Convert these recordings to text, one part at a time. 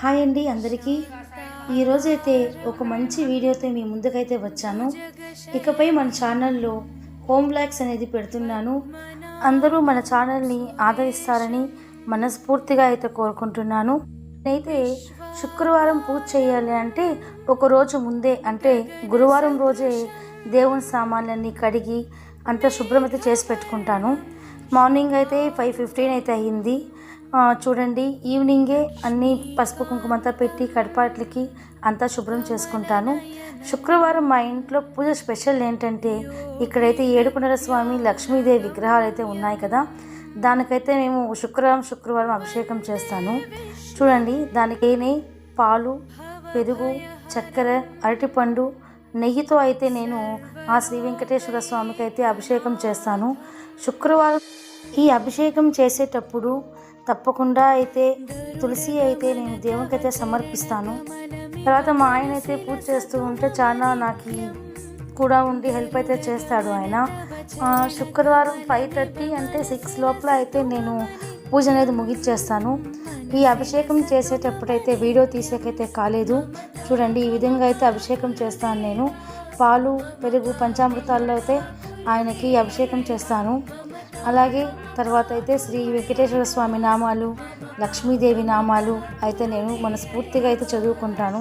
Hi అండి అందరికీ. ఈరోజైతే ఒక మంచి వీడియోతో మీ ముందుకైతే వచ్చాను. ఇకపై మన ఛానల్లో హోమ్ బ్లాగ్స్ అనేది పెడుతున్నాను. అందరూ మన ఛానల్ని ఆదరిస్తారని మనస్ఫూర్తిగా అయితే కోరుకుంటున్నాను. నేనైతే శుక్రవారం పూజ చేయాలి అంటే ఒకరోజు ముందే అంటే గురువారం రోజే దేవుని సామాన్లన్నీ కడిగి అంతా శుభ్రమైతే చేసి పెట్టుకుంటాను. మార్నింగ్ అయితే ఫైవ్ ఫిఫ్టీన్ అయితే అయ్యింది చూడండి ఈవినింగే అన్నీ పసుపు కుంకుమ అంతా పెట్టి కడపాట్లకి అంతా శుభ్రం చేసుకుంటాను. శుక్రవారం మా ఇంట్లో పూజ స్పెషల్ ఏంటంటే ఇక్కడైతే ఏడుకొండల స్వామి లక్ష్మీదేవి విగ్రహాలు అయితే ఉన్నాయి కదా. దానికైతే మేము శుక్రవారం శుక్రవారం అభిషేకం చేస్తాను. చూడండి దానికి పాలు పెరుగు చక్కెర అరటిపండు నెయ్యితో అయితే నేను ఆ శ్రీ వెంకటేశ్వర స్వామికి అయితే అభిషేకం చేస్తాను. శుక్రవారం ఈ అభిషేకం చేసేటప్పుడు తప్పకుండా అయితే తులసి అయితే నేను దేవునికి అయితే సమర్పిస్తాను. తర్వాత మా ఆయన అయితే పూజ చేస్తూ ఉంటే చాలా నాకు కూడా ఉండి హెల్ప్ అయితే చేస్తాడు ఆయన. శుక్రవారం ఫైవ్ థర్టీ అంటే సిక్స్ లోపల అయితే నేను పూజ అనేది ముగించేస్తాను ఈ అభిషేకం చేసేటప్పుడైతే వీడియో తీసేకైతే కాలేదు. చూడండి ఈ విధంగా అయితే అభిషేకం చేస్తాను నేను. పాలు పెరుగు పంచామృతాల్లో అయితే ఆయనకి అభిషేకం చేస్తాను. అలాగే తర్వాత అయితే శ్రీ వెంకటేశ్వర స్వామి నామాలు లక్ష్మీదేవి నామాలు అయితే నేను మనస్ఫూర్తిగా అయితే చదువుకుంటాను.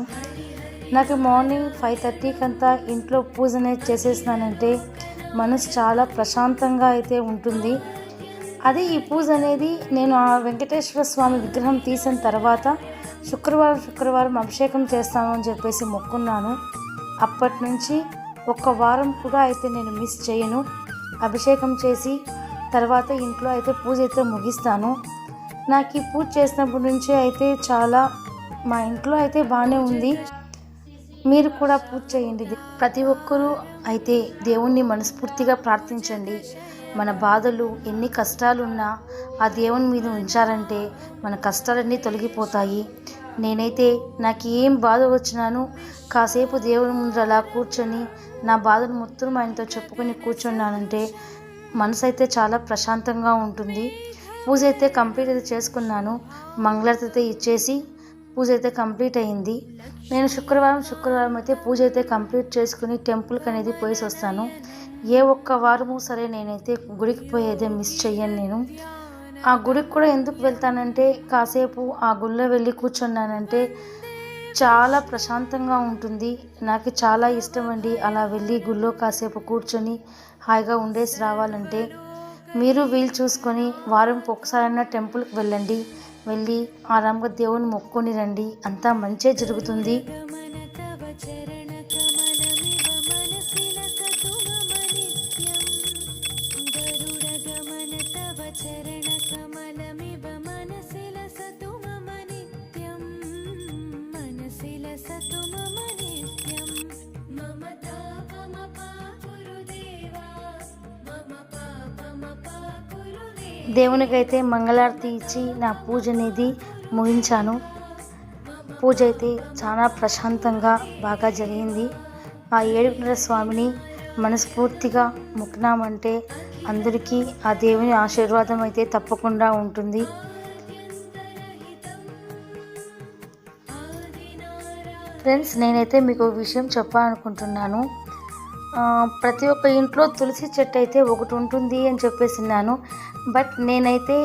నాకు మార్నింగ్ ఫైవ్ థర్టీకి అంతా ఇంట్లో పూజ అనేది చేసేసినానంటే మనసు చాలా ప్రశాంతంగా అయితే ఉంటుంది. అదే ఈ పూజ అనేది నేను ఆ వెంకటేశ్వర స్వామి విగ్రహం తీసిన తర్వాత శుక్రవారం శుక్రవారం అభిషేకం చేస్తాను అని చెప్పేసి మొక్కున్నాను. అప్పటి నుంచి ఒక్క వారం కూడా అయితే నేను మిస్ చేయను. అభిషేకం చేసి తర్వాత ఇంట్లో అయితే పూజ అయితే ముగిస్తాను. నాకు ఈ పూజ చేసినప్పటి నుంచి అయితే చాలా మా ఇంట్లో అయితే బాగానే ఉంది. మీరు కూడా పూజ చేయండి. ప్రతి ఒక్కరూ అయితే దేవుణ్ణి మనస్ఫూర్తిగా ప్రార్థించండి. మన బాధలు ఎన్ని కష్టాలున్నా ఆ దేవుని మీద ఉంచారంటే మన కష్టాలన్నీ తొలగిపోతాయి. నేనైతే నాకు ఏం బాధ వచ్చినాను కాసేపు దేవుని ముందు అలా కూర్చొని నా బాధను మొత్తం ఆయనతో చెప్పుకొని కూర్చున్నానంటే మనసు అయితే చాలా ప్రశాంతంగా ఉంటుంది. పూజ అయితే కంప్లీట్ అయితే చేసుకున్నాను. మంగళారతి అయితే ఇచ్చేసి పూజ అయితే కంప్లీట్ అయింది. నేను శుక్రవారం శుక్రవారం అయితే పూజ అయితే కంప్లీట్ చేసుకుని టెంపుల్కి అనేది పోయేసి వస్తాను. ఏ ఒక్క వారము సరే నేనైతే గుడికి పోయేదే మిస్ చెయ్యను నేను. ఆ గుడికి కూడా ఎందుకు వెళ్తానంటే కాసేపు ఆ గుళ్ళో వెళ్ళి కూర్చున్నానంటే చాలా ప్రశాంతంగా ఉంటుంది. నాకు చాలా ఇష్టం అండి అలా వెళ్ళి గుళ్ళో కాసేపు కూర్చొని హాయిగా ఉండేసి రావాలంటే మీరు వీలు చూసుకొని వారంకి ఒకసారైనా టెంపుల్కి వెళ్ళండి. వెళ్ళి ఆరాంగా దేవుని మొక్కుకొని రండి. అంతా మంచే జరుగుతుంది. దేవునికైతే మంగళారతి ఇచ్చి నా పూజ అనేది ముగించాను. పూజ అయితే చాలా ప్రశాంతంగా బాగా జరిగింది. ఆ ఏడుకున్న స్వామిని మనస్ఫూర్తిగా మొక్కినామంటే అందరికీ ఆ దేవుని ఆశీర్వాదం అయితే తప్పకుండా ఉంటుంది. ఫ్రెండ్స్ నేనైతే మీకు విషయం చెప్పాలనుకుంటున్నాను. ప్రతి ఒక్క ఇంట్లో తులసి చెట్టు అయితే ఒకటి ఉంటుంది అని చెప్పేసిన్నాను బట్ నేనైతే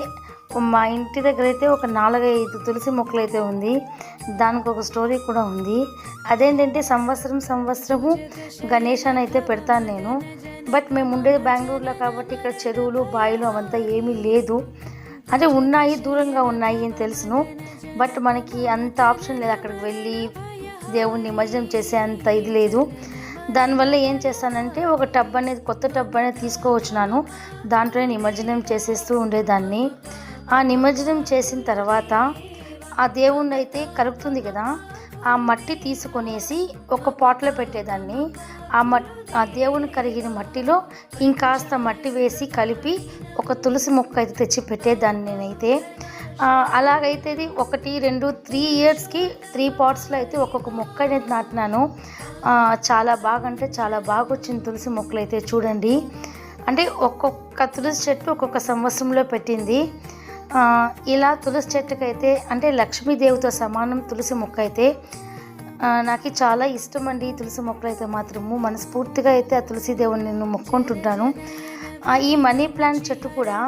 మా ఇంటి దగ్గర అయితే ఒక నాలుగైదు తులసి మొక్కలు అయితే ఉంది. దానికి ఒక స్టోరీ కూడా ఉంది. అదేంటంటే సంవత్సరం సంవత్సరము గణేశాన్ని అయితే పెడతాను నేను. బట్ మేము ఉండేది బెంగళూరులో కాబట్టి ఇక్కడ చెరువులు బావిలు అవంతా ఏమీ లేదు. అంటే ఉన్నాయి దూరంగా ఉన్నాయి అని తెలుసును. బట్ మనకి అంత ఆప్షన్ లేదు. అక్కడికి వెళ్ళి దేవుణ్ణి నిమజ్జనం చేసే అంత ఇది లేదు. దానివల్ల ఏం చేస్తానంటే ఒక టబ్ అనేది కొత్త టబ్ అనేది తీసుకువచ్చినాను. దాంట్లో నిమజ్జనం చేసేస్తూ ఉండేదాన్ని. ఆ నిమజ్జనం చేసిన తర్వాత ఆ దేవుణ్ణి అయితే కలుపుతుంది కదా ఆ మట్టి తీసుకొనేసి ఒక పాట్లో పెట్టేదాన్ని. ఆ మట్ ఆ దేవుని కరిగిన మట్టిలో ఇంకాస్త మట్టి వేసి కలిపి ఒక తులసి మొక్క అయితే తెచ్చి పెట్టేదాన్ని నేనైతే. అలాగైతే ఇది ఒకటి రెండు త్రీ ఇయర్స్కి త్రీ పాట్స్లో అయితే ఒక్కొక్క మొక్క అనేది నాటినాను. చాలా బాగా అంటే చాలా బాగా వచ్చింది తులసి మొక్కలు అయితే చూడండి. అంటే ఒక్కొక్క తులసి చెట్టు ఒక్కొక్క సంవత్సరంలో పెట్టింది. ఇలా తులసి చెట్టుకైతే అంటే లక్ష్మీదేవితో సమానం తులసి మొక్క అయితే నాకు చాలా ఇష్టం అండి తులసి మొక్కలు అయితే మాత్రము. మనస్ఫూర్తిగా అయితే ఆ తులసి దేవుని నేను మొక్కుంటుంటాను. ఈ మనీ ప్లాంట్ చెట్టు కూడా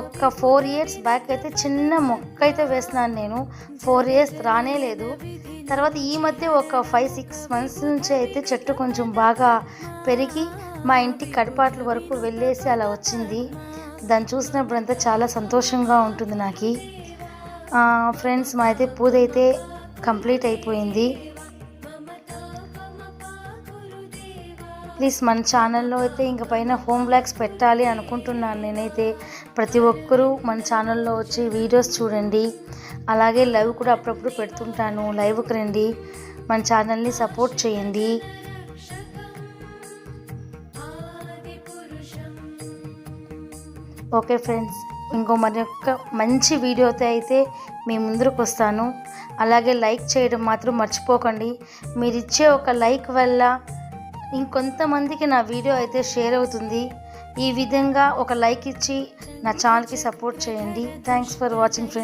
ఒక్క ఫోర్ ఇయర్స్ బ్యాక్ అయితే చిన్న మొక్క అయితే వేస్తున్నాను నేను. ఫోర్ ఇయర్స్ రానే లేదు. తర్వాత ఈ మధ్య ఒక ఫైవ్ సిక్స్ మంత్స్ నుంచి అయితే చెట్టు కొంచెం బాగా పెరిగి మా ఇంటి కడపాట్ల వరకు వెళ్ళేసి అలా వచ్చింది. దాన్ని చూసినప్పుడంతా చాలా సంతోషంగా ఉంటుంది నాకు. ఫ్రెండ్స్ మా అయితే పూజ అయితే కంప్లీట్ అయిపోయింది. ప్లీజ్ మన ఛానల్లో అయితే ఇంక పైన హోమ్ బ్లాగ్స్ పెట్టాలి అనుకుంటున్నాను నేనైతే. ప్రతి ఒక్కరూ మన ఛానల్లో వచ్చి వీడియోస్ చూడండి. అలాగే లైవ్ కూడా అప్పుడప్పుడు పెడుతుంటాను. లైవ్కి రండి. మన ఛానల్ని సపోర్ట్ చేయండి. ఓకే ఫ్రెండ్స్ ఇంకో మరి యొక్క మంచి వీడియోతో అయితే మీ ముందుకు వస్తాను. అలాగే లైక్ చేయడం మాత్రం మర్చిపోకండి. మీరు ఇచ్చే ఒక లైక్ వల్ల ఇంకొంతమందికి నా వీడియో అయితే షేర్ అవుతుంది. ఈ విధంగా ఒక లైక్ ఇచ్చి నా ఛానల్కి సపోర్ట్ చేయండి. Thanks for watching friends